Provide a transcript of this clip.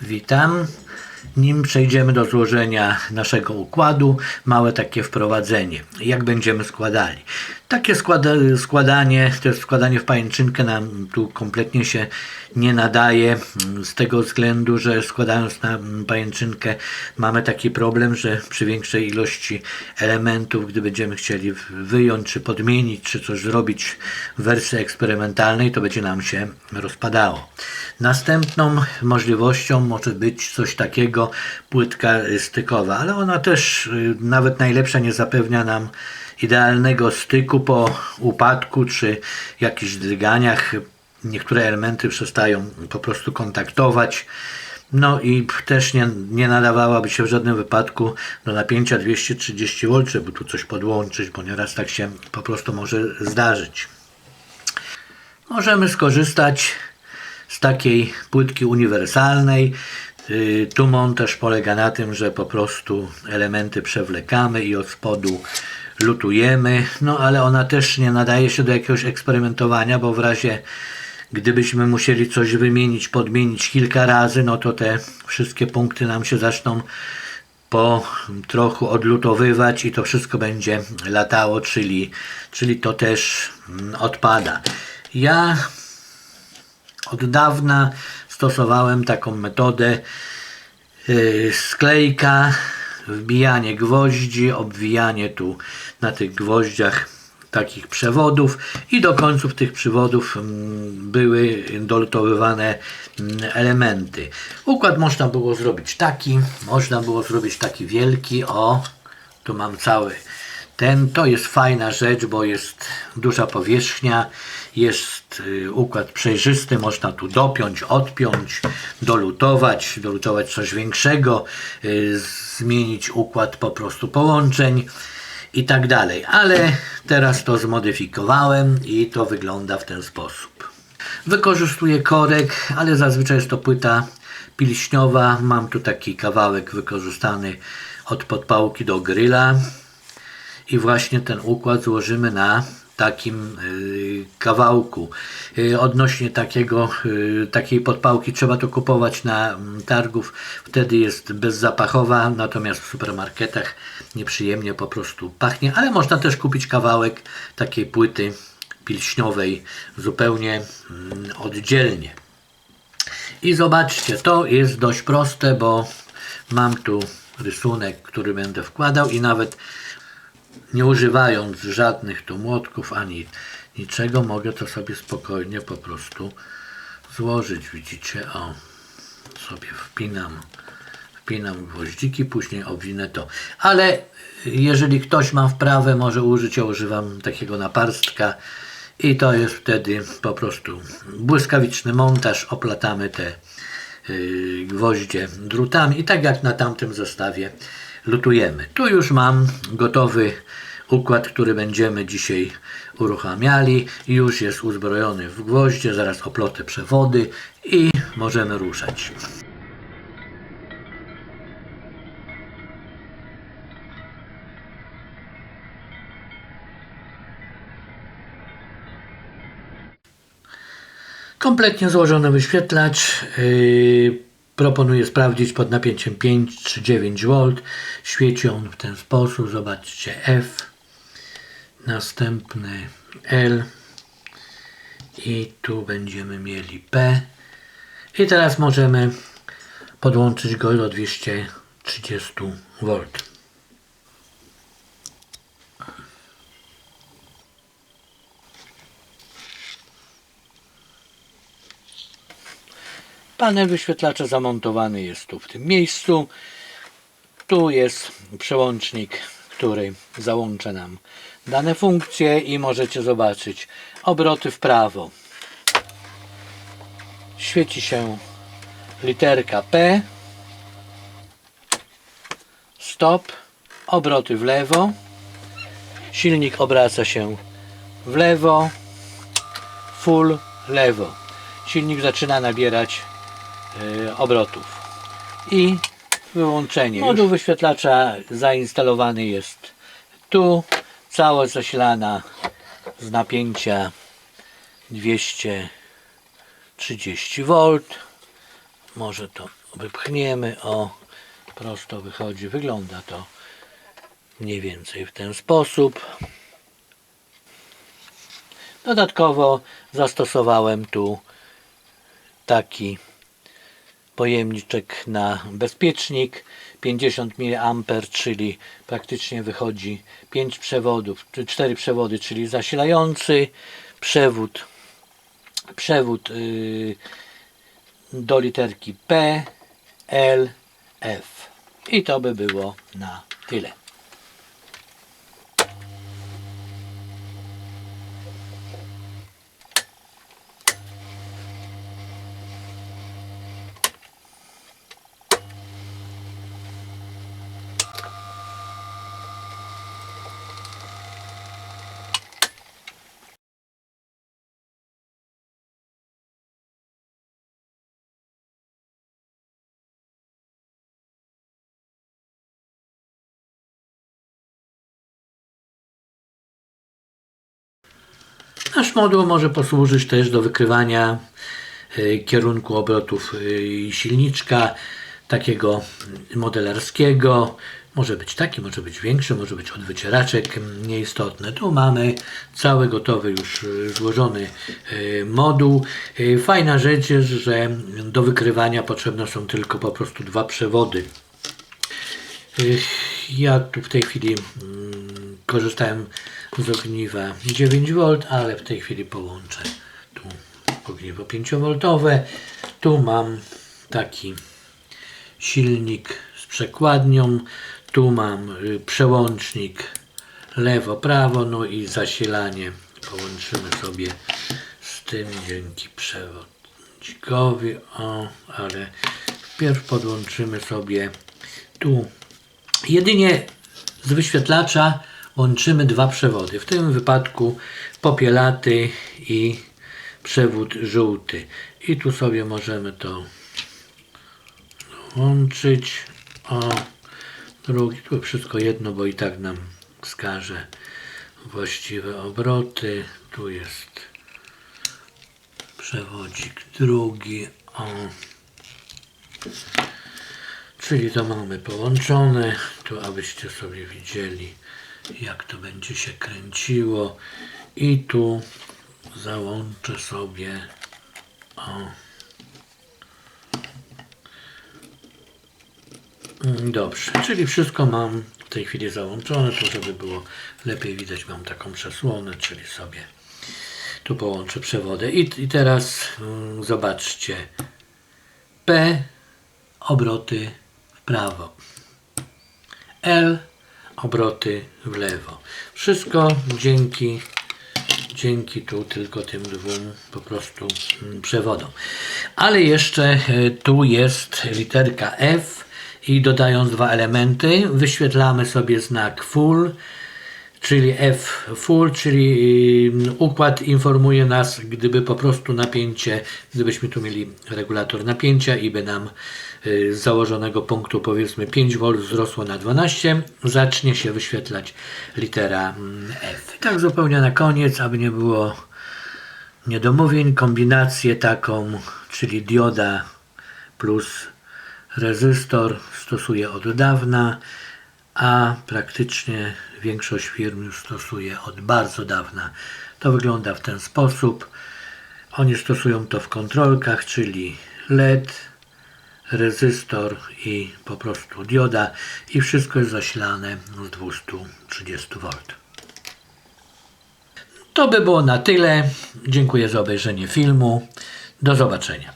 Witam. Nim przejdziemy do złożenia naszego układu, małe takie wprowadzenie. Jak będziemy składali? Takie składa, składanie, to jest składanie w pajęczynkę nam tu kompletnie się nie nadaje mm, z tego względu, że składając na mm, pajęczynkę mamy taki problem, że przy większej ilości elementów, gdy będziemy chcieli wyjąć, czy podmienić, czy coś zrobić w wersji eksperymentalnej, to będzie nam się rozpadało. Następną możliwością może być coś takiego, płytka stykowa, ale ona też y, nawet najlepsza nie zapewnia nam idealnego styku po upadku czy jakichś drganiach. Niektóre elementy przestają po prostu kontaktować. No i też nie, nie nadawałaby się w żadnym wypadku do napięcia 230 V, żeby tu coś podłączyć, bo nieraz tak się po prostu może zdarzyć. Możemy skorzystać z takiej płytki uniwersalnej. Y, Tu montaż polega na tym, że po prostu elementy przewlekamy i od spodu lutujemy, no ale ona też nie nadaje się do jakiegoś eksperymentowania, bo w razie gdybyśmy musieli coś wymienić, podmienić kilka razy, no to te wszystkie punkty nam się zaczną po trochu odlutowywać i to wszystko będzie latało, czyli, czyli to też mm, odpada. Ja od dawna stosowałem taką metodę yy, sklejka, wbijanie gwoździ, obwijanie tu na tych gwoździach takich przewodów i do końców tych przewodów mm, były dolutowywane mm, elementy. Układ można było zrobić taki, można było zrobić taki wielki, o, tu mam cały ten, to jest fajna rzecz, bo jest duża powierzchnia, jest y, układ przejrzysty, można tu dopiąć, odpiąć, dolutować, dolutować coś większego, y, zmienić układ po prostu połączeń i tak dalej. Ale teraz to zmodyfikowałem i to wygląda w ten sposób. Wykorzystuję korek, ale zazwyczaj jest to płyta pilśniowa. Mam tu taki kawałek wykorzystany od podpałki do gryla i właśnie ten układ złożymy na takim y, kawałku. Y, odnośnie takiego, y, takiej podpałki trzeba to kupować na mm, targów, wtedy jest bezzapachowa, natomiast w supermarketach nieprzyjemnie po prostu pachnie, ale można też kupić kawałek takiej płyty pilśniowej zupełnie mm, oddzielnie. I zobaczcie, to jest dość proste, bo mam tu rysunek, który będę wkładał i nawet nie używając żadnych tu młotków ani niczego, mogę to sobie spokojnie po prostu złożyć. Widzicie, o, sobie wpinam, wpinam gwoździki, później obwinę to. Ale jeżeli ktoś ma wprawę, może użyć, ja używam takiego naparstka i to jest wtedy po prostu błyskawiczny montaż, oplatamy te yy, gwoździe drutami i tak jak na tamtym zestawie lutujemy. Tu już mam gotowy układ, który będziemy dzisiaj uruchamiali. Już jest uzbrojony w gwoździe, zaraz oplotę przewody i możemy ruszać. Kompletnie złożony wyświetlacz. Yy, proponuję sprawdzić pod napięciem 5 czy 9 V. Świeci on w ten sposób. Zobaczcie F. Następny L. I tu będziemy mieli P. I teraz możemy podłączyć go do 230 V. Panel wyświetlacza zamontowany jest tu w tym miejscu. Tu jest przełącznik, który załącza nam dane funkcje i możecie zobaczyć obroty w prawo. Świeci się literka P. Stop. Obroty w lewo. Silnik obraca się w lewo. Full lewo. Silnik zaczyna nabierać y, obrotów. I wyłączenie. Moduł wyświetlacza zainstalowany jest tu. Całość zasilana z napięcia 230 V. Może to wypchniemy, o, prosto wychodzi. Wygląda to mniej więcej w ten sposób. Dodatkowo zastosowałem tu taki pojemniczek na bezpiecznik 50 mA, czyli praktycznie wychodzi 5 przewodów, czy 4 przewody, czyli zasilający, przewód, przewód yy, do literki P, L, F. I to by było na tyle. Nasz moduł może posłużyć też do wykrywania e, kierunku obrotów e, silniczka, takiego modelarskiego. Może być taki, może być większy, może być od wycieraczek, nieistotne. Tu mamy cały gotowy już e, złożony moduł. Fajna rzecz jest, że do wykrywania potrzebne są tylko po prostu dwa przewody. Ja tu w tej chwili mm, korzystałem z ogniwa 9V, ale w tej chwili połączę tu ogniwo 5V. Tu mam taki silnik z przekładnią. Tu mam y, przełącznik lewo-prawo, no i zasilanie połączymy sobie z tym dzięki przewodnikowi. O, ale wpierw podłączymy sobie tu Jedynie z wyświetlacza łączymy dwa przewody. W tym wypadku popielaty i przewód żółty. I tu sobie możemy to łączyć. O, drugi, tu wszystko jedno, bo i tak nam wskaże właściwe obroty. Tu jest przewodzik drugi. O. Czyli to mamy połączone, tu abyście sobie widzieli jak to będzie się kręciło. I tu załączę sobie o Dobrze, czyli wszystko mam w tej chwili załączone, to żeby było lepiej widać mam taką przesłonę, czyli sobie tu połączę przewody. I, i teraz mm, zobaczcie. P obroty prawo. L obroty w lewo. Wszystko dzięki dzięki tu tylko tym dwóm po prostu mm, przewodom. Ale jeszcze e, tu jest literka F i dodając dwa elementy wyświetlamy sobie znak full czyli F full, czyli układ informuje nas, gdyby po prostu napięcie, gdybyśmy tu mieli regulator napięcia i by nam y, z założonego punktu powiedzmy 5V wzrosło na 12, zacznie się wyświetlać litera mm, F. I tak zupełnie na koniec, aby nie było niedomówień, kombinację taką, czyli dioda plus rezystor stosuję od dawna, a praktycznie większość firm już stosuje od bardzo dawna. To wygląda w ten sposób. Oni stosują to w kontrolkach, czyli LED, rezystor i po prostu dioda i wszystko jest zasilane z 230V. To by było na tyle. Dziękuję za obejrzenie filmu. Do zobaczenia.